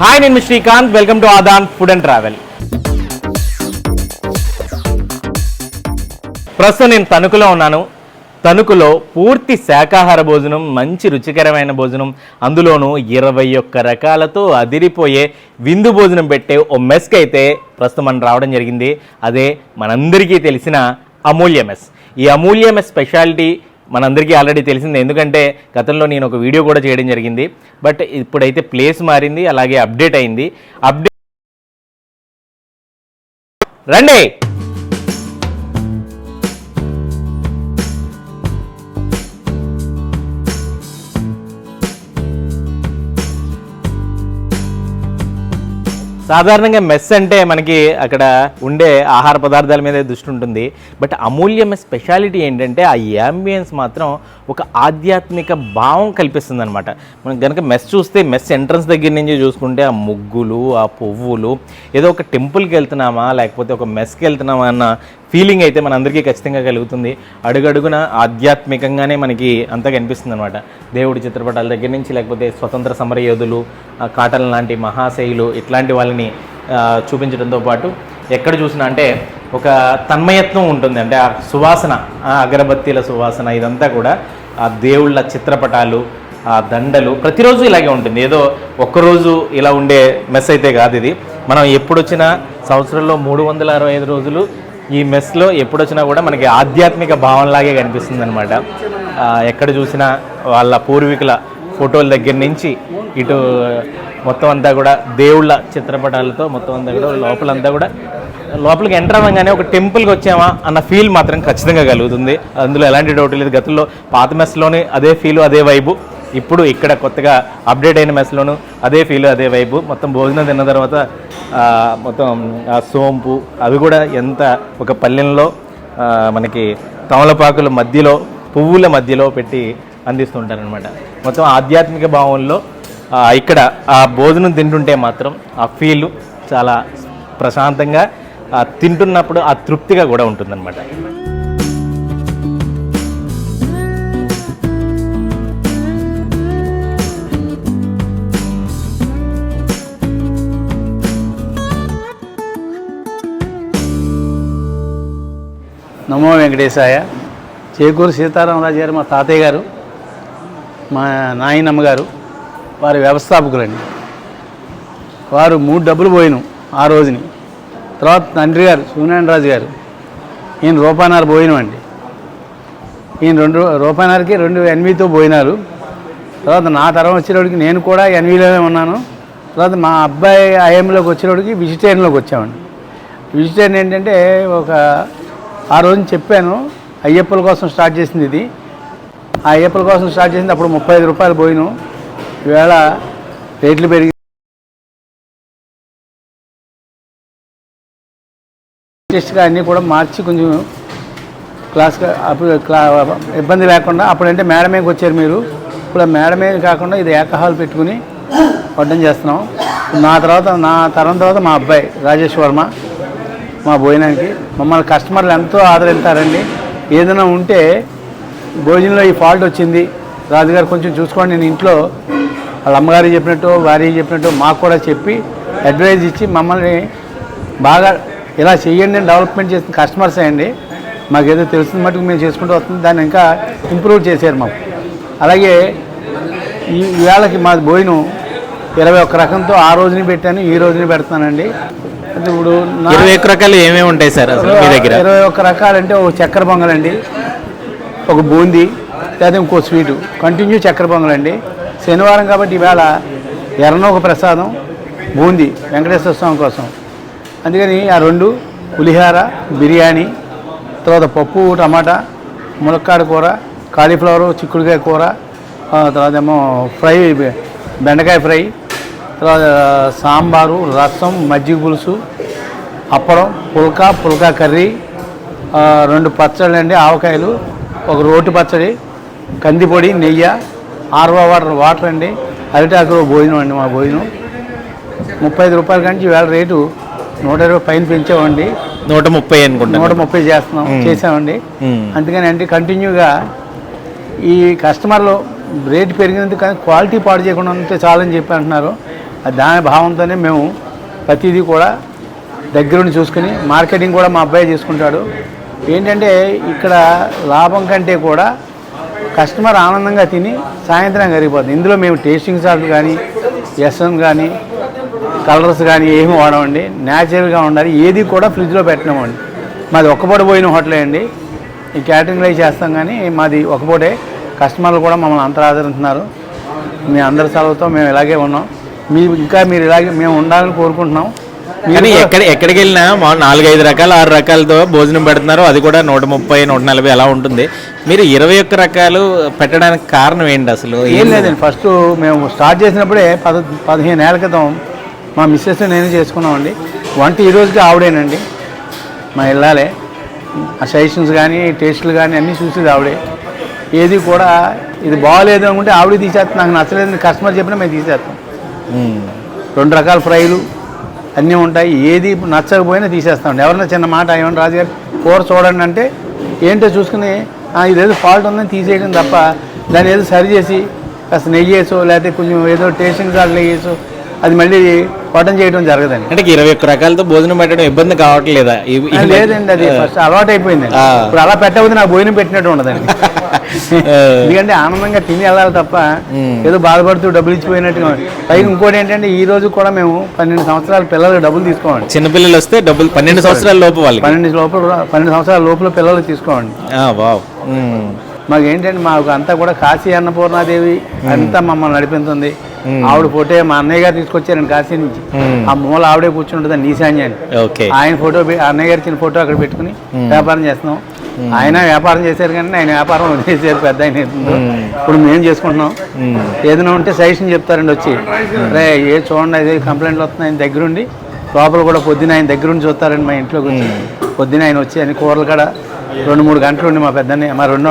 Hi నేను Srikanth. Welcome to Aadhan food and travel. ప్రస్తుతం నేను తణుకులో ఉన్నాను. తణుకులో పూర్తి శాకాహార భోజనం మంచి రుచికరమైన భోజనం అందులోనూ ఇరవై ఒక్క రకాలతో అదిరిపోయే విందు భోజనం పెట్టే ఓ మెస్కి అయితే ప్రస్తుతం మనం రావడం జరిగింది. అదే మనందరికీ తెలిసిన అమూల్య మెస్. ఈ అమూల్య మెస్ స్పెషాలిటీ మనందరికీ ఆల్రెడీ తెలిసింది. ఎందుకంటే గతంలో నేను ఒక వీడియో కూడా చేయడం జరిగింది. బట్ ఇప్పుడైతే ప్లేస్ మారింది అలాగే అప్డేట్ అయింది. అప్డేట్ రండి! సాధారణంగా మెస్ అంటే మనకి అక్కడ ఉండే ఆహార పదార్థాల మీద దృష్టి ఉంటుంది. బట్ అమూల్య స్పెషాలిటీ ఏంటంటే ఆ యాంబియన్స్ మాత్రం ఒక ఆధ్యాత్మిక భావం కల్పిస్తుంది అనమాట మనం కనుక మెస్ చూస్తే మెస్ ఎంట్రన్స్ దగ్గర నుంచి చూసుకుంటే ఆ ముగ్గులు ఆ పువ్వులు ఏదో ఒక టెంపుల్కి వెళ్తున్నామా లేకపోతే ఒక మెస్కి వెళ్తున్నామా అన్న ఫీలింగ్ అయితే మనందరికీ ఖచ్చితంగా కలుగుతుంది. అడుగడుగున ఆధ్యాత్మికంగానే మనకి అంతా కనిపిస్తుంది అనమాట దేవుడి చిత్రపటాల దగ్గర నుంచి లేకపోతే స్వతంత్ర సమర యోధులు కాటన్ లాంటి మహాశైలు ఇట్లాంటి వాళ్ళని చూపించడంతో పాటు ఎక్కడ చూసినా అంటే ఒక తన్మయత్వం ఉంటుంది. అంటే ఆ సువాసన ఆ అగరబత్తీల సువాసన ఇదంతా కూడా ఆ దేవుళ్ళ చిత్రపటాలు ఆ దండలు ప్రతిరోజు ఇలాగే ఉంటుంది. ఏదో ఒక్కరోజు ఇలా ఉండే మెస్ అయితే కాదు ఇది. మనం ఎప్పుడు వచ్చినా సంవత్సరంలో మూడు వందల అరవై ఐదు రోజులు ఈ మెస్లో ఎప్పుడొచ్చినా కూడా మనకి ఆధ్యాత్మిక భావంలాగే కనిపిస్తుంది అనమాట ఎక్కడ చూసినా వాళ్ళ పూర్వీకుల ఫోటోల దగ్గర నుంచి ఇటు మొత్తం అంతా కూడా దేవుళ్ళ చిత్రపటాలతో మొత్తం అంతా కూడా లోపలంతా కూడా లోపలికి ఎంటర్ అవ్వగానే ఒక టెంపుల్కి వచ్చామా అన్న ఫీల్ మాత్రం ఖచ్చితంగా కలుగుతుంది. అందులో ఎలాంటి డౌట్ లేదు. గతంలో పాత మెస్లోనే అదే ఫీలు అదే వైబు. ఇప్పుడు ఇక్కడ కొత్తగా అప్డేట్ అయిన మెస్లోను అదే ఫీల్ అదే వైబు మొత్తం భోజనం తిన్న తర్వాత మొత్తం ఆ సోంపు అవి కూడా ఎంత ఒక పల్లెల్లో మనకి తమలపాకుల మధ్యలో పువ్వుల మధ్యలో పెట్టి అందిస్తుంటారనమాట మొత్తం ఆధ్యాత్మిక భావంలో ఇక్కడ ఆ భోజనం తింటుంటే మాత్రం ఆ ఫీల్ చాలా ప్రశాంతంగా తింటున్నప్పుడు ఆ తృప్తిగా కూడా ఉంటుందన్నమాట. నమో వెంకటేశాయ. చేకూరు సీతారామరాజు గారు మా తాతయ్య గారు మా నాయనమ్మ గారు వారి వ్యవస్థాపకులండి. వారు మూడు డబ్బులు పోయిను ఆ రోజుని. తర్వాత తండ్రి గారు సూర్యనారాయణరాజు గారు ఈయన రూపాయనారు పోయినం అండి ఈయన రెండు రూపాయనారుకి రెండు ఎన్వీతో పోయినారు. తర్వాత నా తరం వచ్చేటోడికి నేను కూడా ఎన్వీలోనే ఉన్నాను. తర్వాత మా అబ్బాయి ఐఎంలోకి వచ్చేటోడికి వెజిటేరియన్లోకి వచ్చామండి. వెజిటేరియన్ ఏంటంటే ఒక ఆ రోజు చెప్పాను అయ్యప్పల కోసం స్టార్ట్ చేసింది ఇది. ఆ అయ్యప్పల కోసం స్టార్ట్ చేసింది అప్పుడు ముప్పై ఐదు రూపాయలు పోయిను. ఈవేళ రేట్లు పెరిగి లేటెస్ట్గా అన్నీ కూడా మార్చి కొంచెం క్లాస్గా అప్పుడు క్లా ఇబ్బంది లేకుండా అప్పుడంటే మేడమేకి వచ్చారు మీరు. ఇప్పుడు మేడమే కాకుండా ఇది ఏకహాల్ పెట్టుకుని వడ్డం చేస్తున్నాం. నా తర్వాత నా తరం తర్వాత మా అబ్బాయి రాజేష్ వర్మ. మా భోజనానికి. మమ్మల్ని కస్టమర్లు ఎంతో ఆదరిస్తారండి ఏదైనా ఉంటే భోజనంలో ఈ ఫాల్ట్ వచ్చింది. రాజుగారు కొంచెం చూసుకోండి నేను ఇంట్లో వాళ్ళ అమ్మగారికి చెప్పినట్టు భార్య చెప్పినట్టు మాకు కూడా చెప్పి అడ్వైజ్ ఇచ్చి మమ్మల్ని బాగా ఇలా చేయండి డెవలప్మెంట్ చేసిన కస్టమర్స్ అండి. మాకు ఏదో తెలిసిన మటుకు మేము చేసుకుంటూ వస్తుంది. దాన్ని ఇంకా ఇంప్రూవ్ చేశారు మాకు. అలాగే ఈ వేళకి మా భోజనం ఇరవై ఒక్క రకంతో ఆ రోజుని పెట్టాను ఈ రోజుని పెడతానండి ఇప్పుడు ఇరవై ఒక్క రకాలు ఏమేమి ఉంటాయి సార్ అసలు మీ దగ్గర? ఇరవై ఒక్క రకాలంటే ఒక చక్కెర పొంగలండి ఒక బూందీ లేదా ఇంకో స్వీటు. కంటిన్యూ చక్కెర పొంగలండి శనివారం కాబట్టి ఈవేళ ఎర్రనోక ప్రసాదం బూందీ వెంకటేశ్వర స్వామి కోసం. అందుకని ఆ రెండు పులిహార బిర్యానీ తర్వాత పప్పు టమాటా ములక్కాడ కూర కాలీఫ్లవర్ చిక్కుడుకాయ కూర ఆ తర్వాత ఏమో ఫ్రై బెండకాయ ఫ్రై సాంబారు రసం మజ్జిగ పులుసు అప్పడం పుల్కా పుల్కా కర్రీ రెండు పచ్చళ్ళు అండి ఆవకాయలు ఒక రోటి పచ్చడి కందిపొడి నెయ్యి ఆర్వా వాటర్ వాటర్ అండి అరిటాకులో భోజనం అండి మా భోజనం. ముప్పై ఐదు రూపాయల కంచి వేళ రేటు నూట ఇరవై పైన పెంచామండి. నూట ముప్పై అనుకుంటాను. నూట ముప్పై చేస్తున్నాం చేసామండి. అందుకని అంటే కంటిన్యూగా ఈ కస్టమర్లు రేటు పెరిగినందుకు కానీ క్వాలిటీ పాడు చేయకుండా ఉంటే చాలని చెప్పి అంటున్నారు. దాని భావంతోనే మేము ప్రతిదీ కూడా దగ్గరుండి చూసుకుని మార్కెటింగ్ కూడా మా అబ్బాయి చేసుకుంటాడు ఏంటంటే ఇక్కడ లాభం కంటే కూడా కస్టమర్ ఆనందంగా తిని సాయంత్రం కరిగిపోతుంది ఇందులో మేము టేస్టింగ్ సాల్ట్ కానీ ఎస్ఎం కానీ కలర్స్ కానీ ఏమి వాడమండి. న్యాచురల్గా ఉండాలి. ఏది కూడా ఫ్రిడ్జ్లో పెట్టినామండి మాది ఒక్కపూట పోయిన హోటలే అండి. ఈ క్యాటరింగ్లో చేస్తాం కానీ మాది ఒకపూటే కస్టమర్లు కూడా మమ్మల్ని అంతరాదరిస్తున్నారు మీ అందరి సెలవుతో మేము ఇలాగే ఉన్నాం. మీ ఇంకా మీరు ఇలాగే మేము ఉండాలని కోరుకుంటున్నాం. మీరు కానీ కూడా- ఎక్కడ ఎక్కడికి వెళ్ళినా మా నాలుగైదు రకాల ఆరు రకాలతో భోజనం పెడుతున్నారు. అది కూడా నూట ముప్పై నూట నలభై అలా ఉంటుంది. మీరు ఇరవై ఒక్క రకాలు పెట్టడానికి కారణం ఏంటి అసలు? ఏం లేదండి. ఫస్ట్ మేము స్టార్ట్ చేసినప్పుడే పద పదిహేను ఏళ్ళ క్రితం మా మిస్సెస్ నేను చేసుకున్నామండి. వంట ఈ రోజుకి ఆవిడేనండి. మా ఇళ్ళాలే ఆ సజెషన్స్ కానీ టేస్ట్లు కానీ అన్నీ చూసేది ఆవిడే. ఏది కూడా ఇది బాగాలేదు అనుకుంటే ఆవిడ తీసేస్తాం. నాకు నచ్చలేదు కస్టమర్ చెప్పినా మేము తీసేస్తాం. రెండు రకాల ఫ్రైలు అన్నీ ఉంటాయి. ఏది నచ్చకపోయినా తీసేస్తామండి. ఎవరన్నా చిన్న మాట ఏమన్నా రాజుగారు కూర చూడండి అంటే ఏంటో చూసుకుని "ఆ, ఇదేదో ఫాల్ట్ ఉందని తీసేయడం తప్ప దాన్ని ఏదో సరి చేసి కాస్త నెయ్యి వేసో లేకపోతే కొంచెం ఏదో టేస్టింగ్ సాల్ట్ వేసో అది మళ్ళీ వటం చేయడం జరగదండి. అంటే ఇరవై ఒక్క రకాలతో భోజనం పెట్టడం ఇబ్బంది కావట్లేదా? లేదండి అది ఫస్ట్ అలవాటు అయిపోయింది. ఇప్పుడు అలా పెట్టకపోతే నాకు భోజనం పెట్టినట్టు ఉండదండి. ఎందుకంటే ఆనందంగా తిని వెళ్ళాలి తప్ప. ఏదో బాధపడుతూ డబ్బులు ఇచ్చిపోయినట్టుగా. పైగా ఇంకోటి ఏంటంటే ఈ రోజు కూడా మేము పన్నెండు సంవత్సరాల పిల్లలకు డబ్బులు తీసుకోమండి చిన్నపిల్లలు వస్తే డబ్బులు పన్నెండు సంవత్సరాల లోపు పన్నెండు లోపల పన్నెండు సంవత్సరాల లోపల పిల్లలకు తీసుకోండి. మాకు ఏంటంటే మాకు అంతా కూడా కాశీ అన్నపూర్ణాదేవి అంతా మమ్మల్ని నడిపించింది ఆవిడ ఫోటో మా అన్నయ్య గారు తీసుకొచ్చారండి కాశీ నుంచి. ఆ మూల ఆవిడే కూర్చుంటుంది నీశాన్యాన్ని ఆయన ఫోటో అన్నయ్య గారి చిన్న ఫోటో అక్కడ పెట్టుకుని వ్యాపారం చేస్తున్నాం. ఆయన వ్యాపారం చేశారు కానీ ఆయన వ్యాపారం వదిలేసారు పెద్ద ఆయన. ఇప్పుడు మేము చేసుకుంటున్నాం. ఏదైనా ఉంటే సజెషన్ చెప్తారండి వచ్చి. రే ఏ చూడండి అదే కంప్లైంట్లు వస్తున్నాయి ఆయన దగ్గరుండి. లోపల కూడా పొద్దున ఆయన దగ్గరుండి చూస్తారండి మా ఇంట్లోకి వచ్చి పొద్దున ఆయన వచ్చి అన్ని కూరలు కాడ రెండు మూడు గంటలు ఉండి మా పెద్దని మా రెండు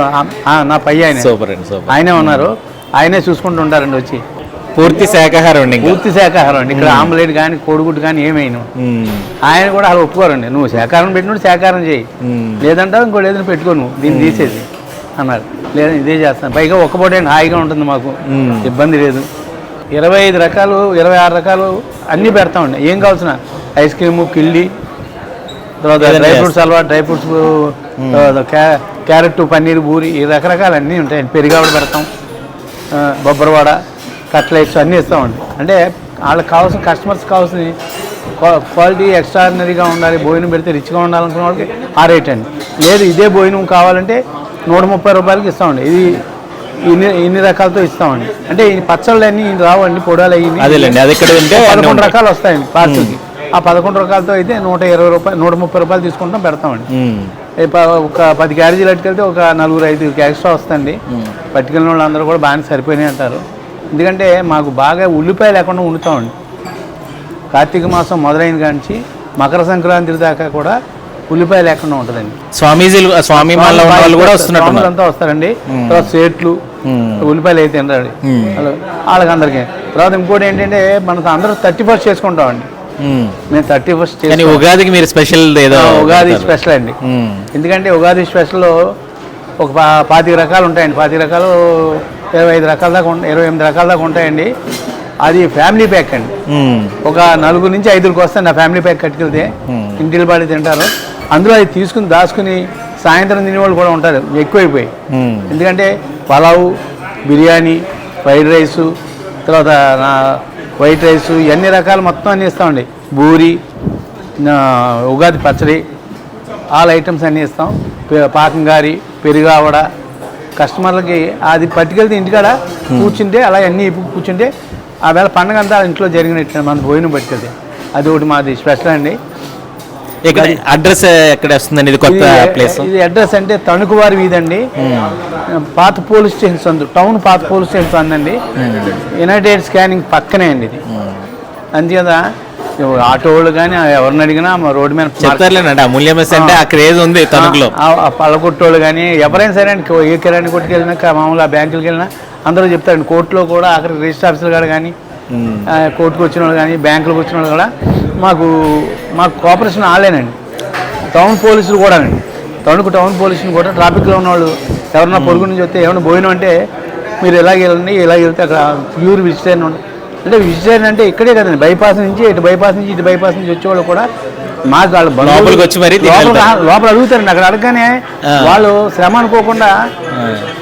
నా పై ఆయన. సూపర్ అండి సూపర్. ఆయనే ఉన్నారు. ఆయనే చూసుకుంటూ ఉంటారండి వచ్చి. పూర్తి ఇంకా. పూర్తి శాకాహారం అండి. ఇక్కడ ఆమ్లెట్ కానీ కోడిగుడ్డు కానీ ఏమైనా. ఆయన కూడా అలా ఒప్పుకోరండి నువ్వు శాకాహారం పెట్టినప్పుడు శాకాహారం చేయి. మ్మ్. లేదంటే ఇంకోటి ఏదైనా పెట్టుకో నువ్వు. దీన్ని తీసేసి అన్నారు. లేదా ఇదే చేస్తాను. పైగా ఒక్కపూటే హాయిగా ఉంటుంది మాకు. ఇబ్బంది లేదు. ఇరవై ఐదు రకాలు ఇరవై ఆరు రకాలు అన్నీ పెడతామండి. ఏం కావాల్సిన? ఐస్ క్రీము కిల్లి తర్వాత dry fruits halwa dry fruits carrot paneer బూరి ఈ రకరకాలు అన్నీ ఉంటాయండి పెరిగావిడ పెడతాం. బొబ్బరవాడ కట్లెట్స్ అన్నీ ఇస్తామండి అంటే వాళ్ళకి కావాల్సిన కస్టమర్స్ కావాల్సిన క్వా- క్వాలిటీ ఎక్స్ట్రాడినరీగా ఉండాలి భోజనం పెడితే రిచ్గా ఉండాలనుకున్న వాళ్ళకి ఆ రేట్ అండి. లేదు ఇదే భోజనం కావాలంటే నూట ముప్పై రూపాయలకి ఇస్తామండి ఇది ఇన్ని ఇన్ని రకాలతో ఇస్తామండి అంటే ఈ పచ్చళ్ళు అన్నీ రావండి పొడాలు అయ్యి అదేలేండి అది ఇక్కడ ఉంటే అన్నీ పదకొండు. రకాలు వస్తాయండి పార్సల్కి ఆ పదకొండు రకాలతో అయితే నూట ఇరవై రూపాయలు నూట ముప్పై రూపాయలు తీసుకుంటాం పెడతామండి ఒక పది క్యారేజీలు అట్టుకెళ్తే ఒక నలుగురు ఐదు ఎక్స్ట్రా వస్తుంది పట్టుకెళ్ళిన వాళ్ళందరూ కూడా బాగానే సరిపోయినాయి అంటారు. ఎందుకంటే మాకు బాగా ఉల్లిపాయ లేకుండా వండుతామండి కార్తీక మాసం మొదలైన కాంచి మకర సంక్రాంతి దాకా కూడా ఉల్లిపాయ లేకుండా ఉంటుందండి. స్వామీజీలు స్వామి వాళ్ళు కూడా వస్తున్నట్టున్నారు. అంతా వస్తారండి. తర్వాత సేట్లు. ఉల్లిపాయలు అయితే తినరండి. వాళ్ళకి అందరికీ తర్వాత ఇంకోటి ఏంటంటే మనం అందరూ థర్టీ ఫస్ట్ చేసుకుంటామండి. మ్మ్. థర్టీ ఫస్ట్ ఉగాదికి మీరు స్పెషల్ ఏదో ఉగాది. స్పెషల్ అండి. ఎందుకంటే ఉగాది స్పెషల్లో ఒక పాతిక రకాలు ఉంటాయండి. పాతిక రకాలు ఇరవై ఐదు రకాల దాకా ఉంటాయి ఇరవై ఎనిమిది రకాల దాకా ఉంటాయండి. అది ఫ్యామిలీ ప్యాక్ అండి. ఒక నలుగురు నుంచి ఐదుగురికి వస్తాయి నా ఫ్యామిలీ ప్యాక్ కట్టుకెళ్తే. ఇంటికి పాడి తింటారు. అందులో అది తీసుకుని దాచుకుని సాయంత్రం తినేవాళ్ళు కూడా ఉంటారు. ఎక్కువైపోయి. ఎందుకంటే పలావు బిర్యానీ ఫ్రైడ్ రైసు తర్వాత నా వైట్ రైసు ఇవన్నీ రకాలు మొత్తం అన్నీ ఇస్తామండి బూరి ఉగాది పచ్చడి ఆల్ ఐటమ్స్ అన్నీ ఇస్తాం. పె- పాకం గారి పెరుగావడ కస్టమర్లకి అది పట్టుకెళ్తే ఇంటికాడ కూర్చుంటే అలా అన్నీ కూర్చుంటే ఆ వేళ పండగ అంతా ఇంట్లో జరిగినట్టు మన భోజనం పట్టుకెళ్తే. అది ఒకటి మాది స్పెషల్ అండి. ఇక్కడ అడ్రస్ ఎక్కడ వస్తుందండి? ఇది కొత్త ప్లేస్? ఇది అడ్రస్ అంటే తణుకువారి వీధండి. పాత పోలీస్ స్టేషన్ సందు టౌన్ పాత పోలీస్ స్టేషన్ సందు అండి యునైటెడ్ స్కానింగ్ పక్కనే అండి ఇది. అంతేత ఆటో వాళ్ళు కానీ ఎవరిని అడిగినా మా రోడ్డు మీద చెప్తారులేనండి. అమూల్య మెస్ అంటే ఆ. క్రేజ్ ఉంది తణుకులో. ఆ- ఆ పళ్ళకొట్టోళ్ళు కానీ ఎవరైనా సరే అండి ఏ కిరాణి కొట్టుకు వెళ్ళినా మామూలు ఆ బ్యాంకులకి వెళ్ళినా అందరూ చెప్తారండి కోర్టులో కూడా అక్కడ రిజిస్టర్ ఆఫీసర్ కాడ కానీ. ఆ, కోర్టుకు వచ్చిన వాళ్ళు కానీ బ్యాంకులకు వచ్చిన వాళ్ళు కూడా మాకు మాకు కోఆపరేషన్ ఆలేనండి టౌన్ పోలీసులు కూడా అండి. తణుకు టౌన్ పోలీసులు కూడా ట్రాఫిక్లో ఉన్న వాళ్ళు ఎవరన్నా పొరుగు నుంచి వస్తే ఏమైనా పోయినా అంటే మీరు ఇలాగ వెళ్ళండి ఇలాగ వెళ్తే అక్కడ ప్యూర్ వెజిటేరియన్ ఉంటుంది అంటే వెజిటేరియన్ అంటే ఇక్కడే కదండి బైపాస్ నుంచి ఇటు బైపాస్ నుంచి ఇటు బైపాస్ నుంచి వచ్చేవాళ్ళు కూడా మాకు వాళ్ళ లోపలికి వచ్చి మరీ లోపల అడుగుతారండి. అక్కడ అడగగానే. వాళ్ళు శ్రమ అనుకోకుండా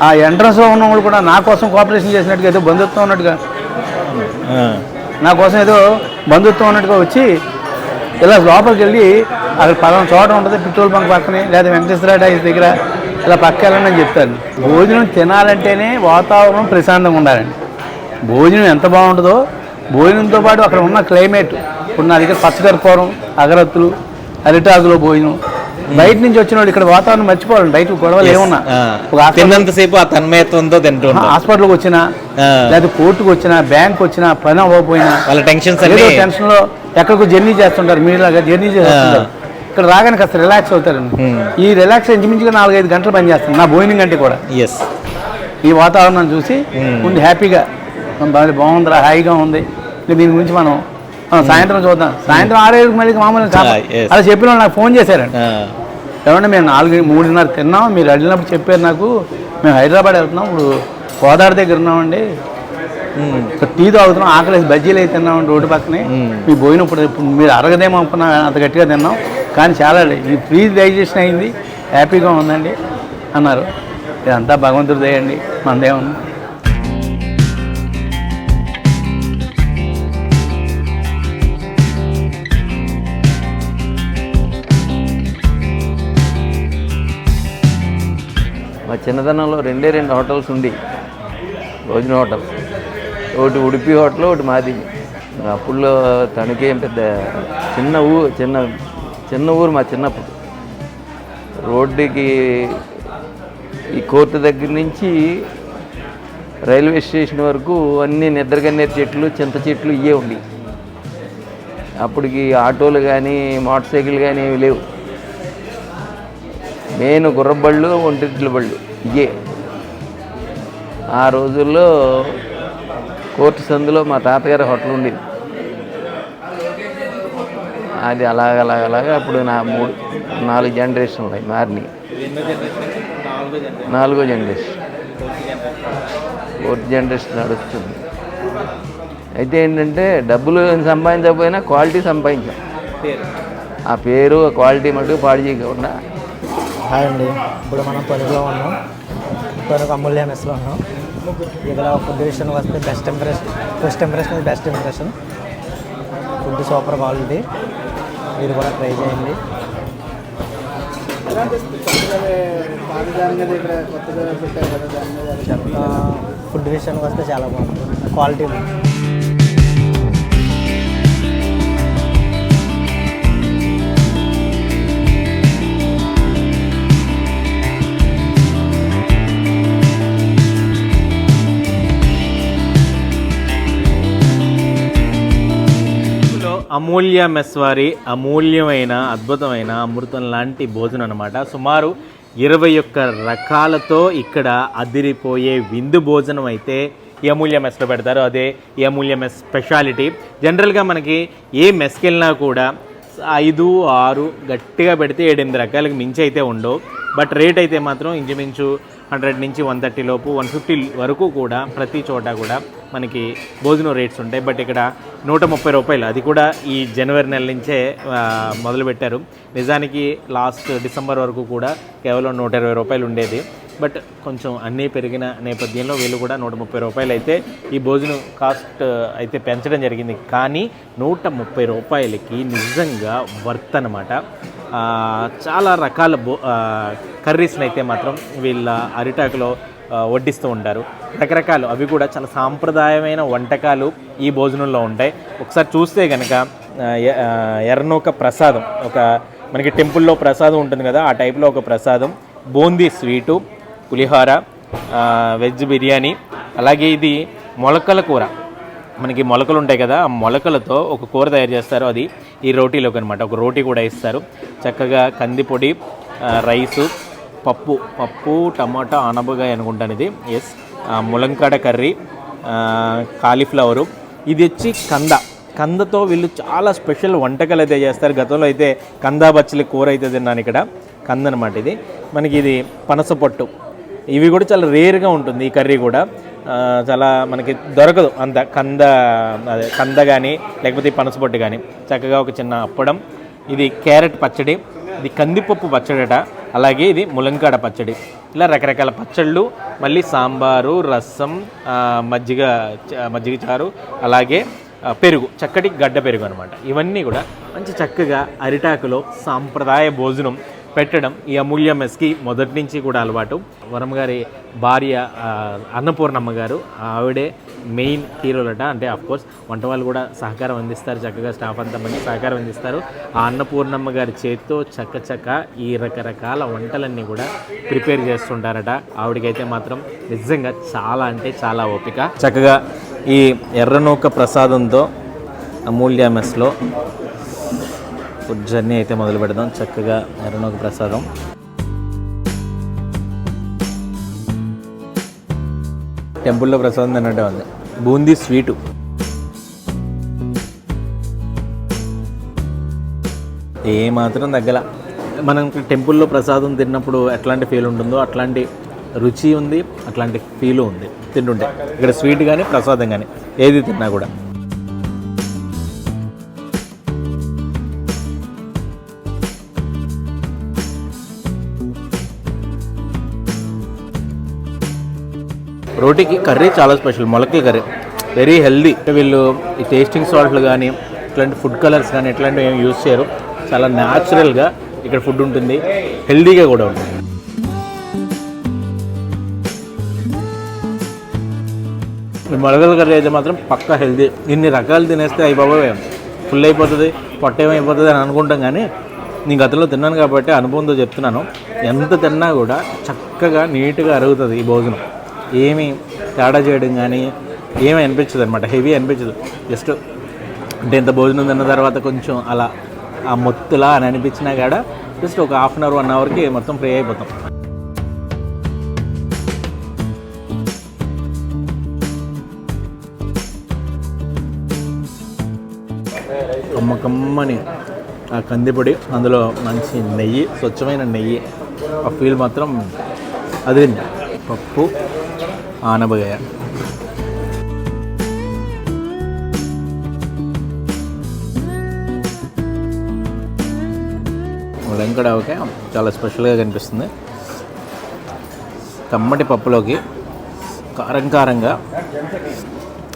ఆ. ఎంట్రన్స్లో ఉన్న వాళ్ళు కూడా నా కోసం కోఆపరేషన్ చేసినట్టుగా ఏదో బంధుత్వం ఉన్నట్టుగా నా కోసం ఏదో బంధుత్వం ఉన్నట్టుగా వచ్చి ఇలా లోపలికి వెళ్ళి అక్కడ పలానా చోట ఉంటుంది పెట్రోల్ బంక్ పక్కనే లేదా వెంకటేశ్వర టైస్ దగ్గర ఇలా పక్క వెళ్ళండి అని చెప్తాను భోజనం తినాలంటేనే వాతావరణం ప్రశాంతంగా ఉండాలండి. భోజనం ఎంత బాగుంటుందో భోజనంతో పాటు అక్కడ ఉన్న క్లైమేట్. ఇప్పుడు నా దగ్గర పచ్చకర్పూరం అగరత్తులు అరిటాకులో భోజనం. బయట నుంచి వచ్చిన వాళ్ళు ఇక్కడ వాతావరణం మర్చిపోవాలండి బయట గొడవలు ఏమున్నా. తిన్నంతసేపు ఆ తన్మయత్వంతో తింటూ హాస్పిటల్కి వచ్చినా లేదా కోర్టుకు వచ్చినా బ్యాంక్ వచ్చినా పని అవ్వకపోయినా వాళ్ళ ఏదో అన్ని టెన్షన్లో ఎక్కడికో జర్నీ చేస్తుంటారు మీలాగా జర్నీ చేస్తుంటారు. ఇక్కడ రాగానే కాస్త రిలాక్స్ అవుతారండి. ఈ రిలాక్స్ ఇంచుమించుగా నాలుగైదు గంటలు పని చేస్తాను నా భోజనం కంటే కూడా. ఎస్ ఈ వాతావరణం చూసి. ఉండి హ్యాపీగా బాగా బాగుందిరా హాయిగా ఉంది. దీని గురించి మనం సాయంత్రం చూద్దాం. సాయంత్రం ఆరేళ్ళకి మళ్ళీ మామూలు. అలా చెప్పిన వాళ్ళు నాకు ఫోన్ చేశారండి ఏమంటే మేము నాలుగు మూడున్నర తిన్నాం. మీరు వెళ్ళినప్పుడు చెప్పారు నాకు. మేము హైదరాబాద్ వెళ్తున్నాం. ఇప్పుడు కోదాడ దగ్గర ఉన్నామండి. టీ తాగుతున్నాం. ఆకలి బజ్జీలు అయితే తిన్నాం రోడ్డు పక్కనే. మీ భోజనం ఇప్పుడు మీరు అరగదేమో అనుకున్నా అంత గట్టిగా తిన్నాం. కానీ చాలా ఈ ఫ్రీ డైజెషన్ అయింది. హ్యాపీగా ఉందండి అన్నారు. ఇదంతా భగవంతుడి దయండి మనదేమన్నా చిన్నతనంలో రెండే రెండు హోటల్స్ ఉండి భోజన హోటల్. ఒకటి ఉడిపి హోటల్ ఒకటి మాది. అప్పుల్లో తణుకేం పెద్ద చిన్న ఊ చిన్న చిన్న ఊరు మా చిన్నప్పుడు. రోడ్డుకి ఈ కోర్టు దగ్గర నుంచి రైల్వే స్టేషన్ వరకు అన్ని నిద్రగన్నేరు చెట్లు చింత చెట్లు ఇవే ఉండి. అప్పటికి ఆటోలు కానీ మోటార్ సైకిల్ కానీ ఏమి లేవు. మెయిన్ గుర్రబళ్ళు ఒంటిట్ల బళ్ళు. ఇయే ఆ రోజుల్లో కోర్టు సందులో మా తాతగారి హోటల్ ఉండేది. అది అలాగ అలాగ అలాగ అప్పుడు నా మూడు నాలుగు జనరేషన్ ఉన్నాయి మారినాయి. నాలుగో జనరేషన్. ఫోర్త్ జనరేషన్ నడుస్తుంది. అయితే ఏంటంటే డబ్బులు సంపాదించకపోయినా క్వాలిటీ సంపాదించాం. ఆ పేరు ఆ క్వాలిటీ మటుకు పాడు చేయకుండా హాయ్ అండి. ఇప్పుడు మనం తొలుగులో ఉన్నాం. తొలుగు అమూల్య మెస్లో ఉన్నాం. ఇక్కడ ఫుడ్ విషయానికి వస్తే బెస్ట్ ఇంప్రెషన్ ఫస్ట్ ఇంప్రెషన్ ఇది best impression food super quality మీరు కూడా ట్రై చేయండి. ఫుడ్ విషయానికి వస్తే చాలా బాగుంటుంది క్వాలిటీ ఉంది. అమూల్య మెస్ వారి అమూల్యమైన అద్భుతమైన అమృతం లాంటి భోజనం అనమాట సుమారు ఇరవై ఒక్క రకాలతో ఇక్కడ అదిరిపోయే విందు భోజనం అయితే ఈ అమూల్య మెస్లో పెడతారు. అదే ఈ అమూల్య మెస్ స్పెషాలిటీ. జనరల్గా మనకి ఏ మెస్కి వెళ్ళినా కూడా ఐదు ఆరు గట్టిగా పెడితే ఏడెనిమిది రకాలకు మించి అయితే ఉండవు. బట్ రేట్ అయితే మాత్రం ఇంచుమించు హండ్రెడ్ నుంచి వన్ థర్టీ లోపు వన్ ఫిఫ్టీ వరకు కూడా ప్రతి చోట కూడా మనకి భోజనం రేట్స్ ఉంటాయి. బట్ ఇక్కడ నూట ముప్పై రూపాయలు అది కూడా ఈ జనవరి నెల నుంచే మొదలుపెట్టారు. నిజానికి లాస్ట్ డిసెంబర్ వరకు కూడా కేవలం నూట ఇరవై రూపాయలు ఉండేది. బట్ కొంచెం అన్నీ పెరిగిన నేపథ్యంలో వీళ్ళు కూడా నూట ముప్పై రూపాయలు అయితే ఈ భోజనం కాస్ట్ అయితే పెంచడం జరిగింది. కానీ నూట ముప్పై రూపాయలకి నిజంగా వర్త్ అనమాట చాలా రకాల బో కర్రీస్ని అయితే మాత్రం వీళ్ళ అరిటాకులో వడ్డిస్తూ ఉంటారు. రకరకాలు. అవి కూడా చాలా సాంప్రదాయమైన వంటకాలు ఈ భోజనంలో ఉంటాయి. ఒకసారి చూస్తే కనుక ఎర్రనూక ప్రసాదం. ఒక మనకి టెంపుల్లో ప్రసాదం ఉంటుంది కదా ఆ టైప్లో ఒక ప్రసాదం. Boondi sweet pulihora veg biryani. అలాగే ఇది మొలకల కూర. మనకి మొలకలు ఉంటాయి కదా ఆ మొలకలతో ఒక కూర తయారు చేస్తారు. అది ఈ రోటీలోకి అనమాట ఒక రోటీ కూడా ఇస్తారు చక్కగా కందిపొడి రైసు పప్పు పప్పు టమాటా ఆనపకాయ అనుకుంటాను ఇది. ఎస్ ములంకాడ కర్రీ కాలీఫ్లవరు. ఇది వచ్చి కంద. కందతో వీళ్ళు చాలా స్పెషల్ వంటకాలు అయితే చేస్తారు. గతంలో అయితే కందా బచ్చలి కూర అయితే తిన్నాను ఇక్కడ. కంద అనమాట ఇది. మనకి ఇది పనసపొట్టు ఇవి కూడా చాలా రేర్గా ఉంటుంది ఈ కర్రీ కూడా. చాలా మనకి దొరకదు. అంత కంద అదే కంద కానీ లేకపోతే పనసపొట్టు కానీ చక్కగా ఒక చిన్న అప్పడం. ఇది క్యారెట్ పచ్చడి. ఇది కందిపప్పు పచ్చడట. అలాగే ఇది ములంకాడ పచ్చడి. ఇలా రకరకాల పచ్చళ్ళు మళ్ళీ సాంబారు రసం మజ్జిగ చ- మజ్జిగ చారు అలాగే పెరుగు. చక్కటి గడ్డ పెరుగు అనమాట ఇవన్నీ కూడా మంచి చక్కగా అరిటాకులో సాంప్రదాయ భోజనం. పెట్టడం ఈ అమూల్య మెస్కి మొదటి నుంచి కూడా అలవాటు. వరం గారి భార్య అన్నపూర్ణమ్మ గారు ఆవిడే మెయిన్ హీరోలట. అంటే అఫ్ కోర్స్ వంట వాళ్ళు కూడా సహకారం అందిస్తారు. చక్కగా స్టాఫ్ అంతా మంది సహకారం అందిస్తారు. ఆ అన్నపూర్ణమ్మ గారి చేతితో చక్క చక్క ఈ రకరకాల వంటలన్నీ కూడా ప్రిపేర్ చేస్తుంటారట. ఆవిడకైతే మాత్రం నిజంగా చాలా అంటే చాలా ఓపిక. చక్కగా ఈ ఎర్రనూక ప్రసాదంతో అమూల్య మెస్లో ఫుడ్ జర్నీ అయితే మొదలు పెడదాం. చక్కగా ఎర్రనొక ప్రసాదం. టెంపుల్లో ప్రసాదం తిన్నట్టే ఉంది బూందీ స్వీటు. ఏ మాత్రం తగ్గల. మనం టెంపుల్లో ప్రసాదం తిన్నప్పుడు ఎట్లాంటి ఫీల్ ఉంటుందో అట్లాంటి రుచి ఉంది అట్లాంటి ఫీలు ఉంది. తింటుంటే. ఇక్కడ స్వీట్ కానీ ప్రసాదం కానీ ఏది తిన్నా కూడా. రోటీకి కర్రీ చాలా స్పెషల్ మొలకల కర్రీ. వెరీ హెల్దీ వీళ్ళు ఈ టేస్టింగ్ సాల్ట్లు కానీ ఇట్లాంటి ఫుడ్ కలర్స్ కానీ ఇట్లాంటివి ఏమి యూజ్ చేయరు. చాలా న్యాచురల్గా ఇక్కడ ఫుడ్ ఉంటుంది. హెల్దీగా కూడా ఉంటుంది. ఈ మొలకల కర్రీ అయితే మాత్రం పక్కా హెల్దీ ఇన్ని రకాలు తినేస్తే అవి బాబోయ్ ఫుల్ అయిపోతుంది పొట్ట ఏమైపోతుంది అని అనుకుంటాం కానీ నేను గతంలో తిన్నాను కాబట్టి అనుభవంతో చెప్తున్నాను. ఎంత తిన్నా కూడా చక్కగా నీట్గా అరుగుతుంది ఈ భోజనం. ఏమి తేడా చేయడం కానీ ఏమీ అనిపించదు అనమాట హెవీ అనిపించదు. జస్ట్ అంటే ఇంత భోజనం తిన్న తర్వాత కొంచెం అలా ఆ మొత్తులా అని అనిపించినా కూడా జస్ట్ ఒక హాఫ్ అన్ అవర్ వన్ అవర్కి మొత్తం ఫ్రీ అయిపోతాం. కమ్మ కమ్మని ఆ కందిపొడి అందులో మంచి నెయ్యి స్వచ్ఛమైన నెయ్యి ఆ ఫీల్ మాత్రం అదిరింది. పప్పు ఆనబగాయ వెంకడావకాయ చాలా స్పెషల్గా కనిపిస్తుంది కమ్మటి పప్పులోకి కారం కారంగా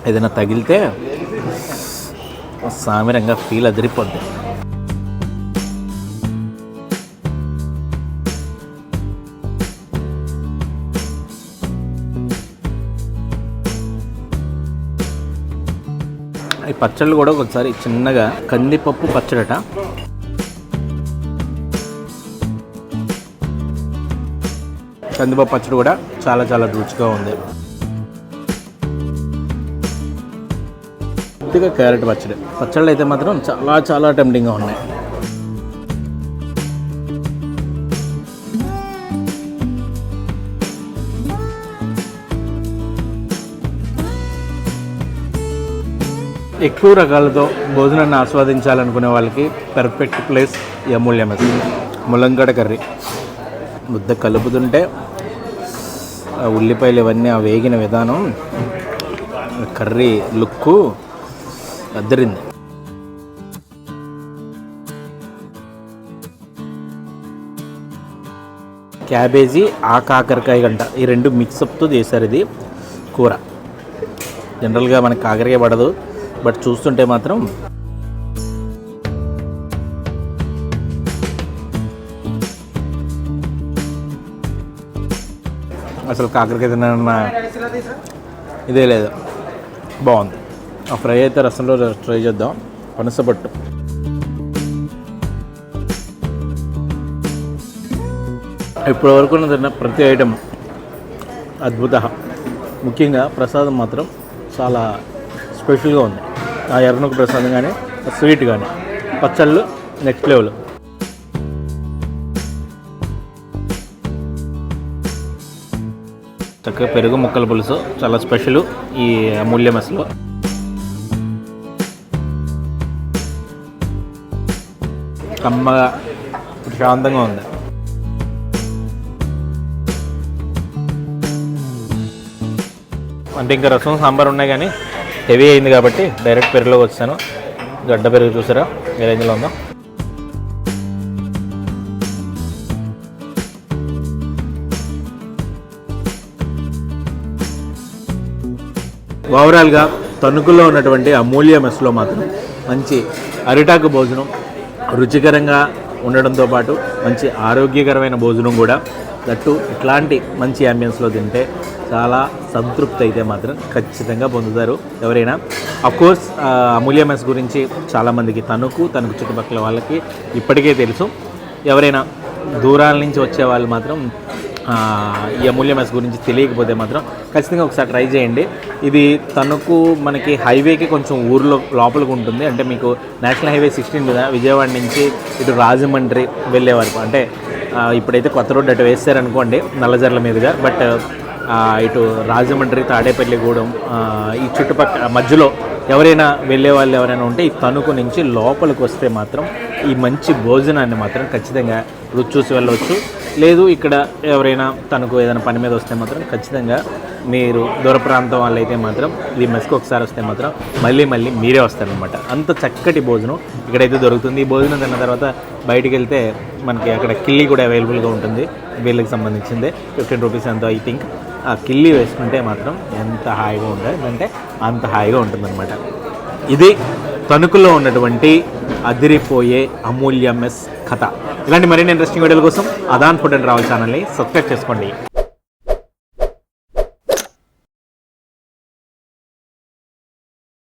ఏదైనా తగిలితే సామిరంగా ఫీల్ అదిరిపోద్ది పచ్చళ్ళు కూడా ఒకసారి చిన్నగా కందిపప్పు పచ్చడట. కందిపప్పు పచ్చడి కూడా చాలా చాలా రుచిగా ఉంది. కొద్దిగా క్యారెట్ పచ్చడి. పచ్చళ్ళు అయితే మాత్రం చాలా చాలా టెంప్టింగ్గా ఉన్నాయి. ఎక్కువ రకాలతో భోజనాన్ని ఆస్వాదించాలనుకునే వాళ్ళకి పర్ఫెక్ట్ ప్లేస్ ఈ ములంగడ కర్రీ. ముద్ద కలుపుతుంటే ఆ ఉల్లిపాయలు ఇవన్నీ ఆ వేగిన విధానం కర్రీ లుక్కు అద్దరింది. క్యాబేజీ ఆ కాకరకాయ గంట. ఈ రెండు మిక్సప్తో చేశారు ఇది కూర. జనరల్గా మనకి కాకరకాయ పడదు. బట్ చూస్తుంటే మాత్రం అసలు కాకరకాయ తిన్న ఇదే లేదు. బాగుంది. ఆ ఫ్రై అయితే రసంలో ట్రై చేద్దాం. పనసపట్టు ఇప్పటి వరకు తిన్న ప్రతి ఐటెం అద్భుత. ముఖ్యంగా ప్రసాదం మాత్రం చాలా స్పెషల్గా ఉంది. ఆ ఎర్రనొక ప్రసాదం కానీ స్వీట్ కానీ పచ్చళ్ళు నెక్స్ట్ లెవెల్. చక్కగా పెరుగు ముక్కల పులుసు చాలా స్పెషల్ ఈ అమూల్య మెస్లో. కమ్మగా ప్రశాంతంగా ఉంది. అంటే ఇంకా రసం సాంబార్ ఉన్నాయి కానీ హెవీ అయింది కాబట్టి డైరెక్ట్ పెరుగులోకి వచ్చాను. గడ్డ పెరుగు చూసారా? ఏ రేంజ్లో ఉందో? ఓవరాల్గా తణుకులో ఉన్నటువంటి అమూల్య మెస్లో మాత్రం మంచి అరిటాకు భోజనం రుచికరంగా ఉండడంతో పాటు మంచి ఆరోగ్యకరమైన భోజనం కూడా. దట్టు ఇట్లాంటి మంచి అంబియన్స్లో తింటే చాలా సంతృప్తి అయితే మాత్రం ఖచ్చితంగా పొందుతారు. ఎవరైనా అఫ్కోర్స్ అమూల్య మెస్ గురించి చాలామందికి తణుకు తనకు చుట్టుపక్కల వాళ్ళకి ఇప్పటికే తెలుసు. ఎవరైనా దూరాల నుంచి వచ్చే వాళ్ళు మాత్రం ఈ అమూల్య మెస్ గురించి తెలియకపోతే మాత్రం ఖచ్చితంగా ఒకసారి ట్రై చేయండి. ఇది తణుకు మనకి హైవేకి కొంచెం ఊర్లో లోపలికి ఉంటుంది. అంటే మీకు నేషనల్ హైవే సిక్స్టీన్ మీద విజయవాడ నుంచి ఇటు రాజమండ్రి వెళ్ళే వరకు. అంటే ఇప్పుడైతే కొత్త రోడ్డు అటు వేస్తారనుకోండి నల్లజర్ల మీదుగా. బట్ ఇటు రాజమండ్రి తాడేపల్లిగూడెం ఈ చుట్టుపక్కల మధ్యలో ఎవరైనా వెళ్ళే వాళ్ళు ఎవరైనా ఉంటే ఈ తణుకు నుంచి లోపలికి వస్తే మాత్రం ఈ మంచి భోజనాన్ని మాత్రం ఖచ్చితంగా రుచి చూసి వెళ్ళవచ్చు. లేదు ఇక్కడ ఎవరైనా తనకు ఏదైనా పని మీద వస్తే మాత్రం ఖచ్చితంగా మీరు దూర ప్రాంతం వాళ్ళు అయితే మాత్రం ఈ మెస్కి ఒకసారి వస్తే మాత్రం మళ్ళీ మళ్ళీ మీరే వస్తారనమాట అంత చక్కటి భోజనం ఇక్కడైతే దొరుకుతుంది. ఈ భోజనం తిన్న తర్వాత బయటికి వెళ్తే మనకి అక్కడ కిల్లీ కూడా అవైలబుల్గా ఉంటుంది. వీళ్ళకి సంబంధించిందే. ఫిఫ్టీన్ రూపీస్ ఎంతో ఐ థింక్ ఆ కిల్లి వేసుకుంటే మాత్రం ఎంత హాయిగా ఉంటుంది? అంటే అంత హాయిగా ఉంటుందన్నమాట. ఇది తణుకులో ఉన్నటువంటి అదిరిపోయే అమూల్య మెస్ కథ. ఇలాంటి మరిన్ని ఇంట్రెస్టింగ్ వీడియోల కోసం అదాన్ ఫుడ్ అండ్ రావల్ ఛానల్ని సబ్స్క్రైబ్ చేసుకోండి.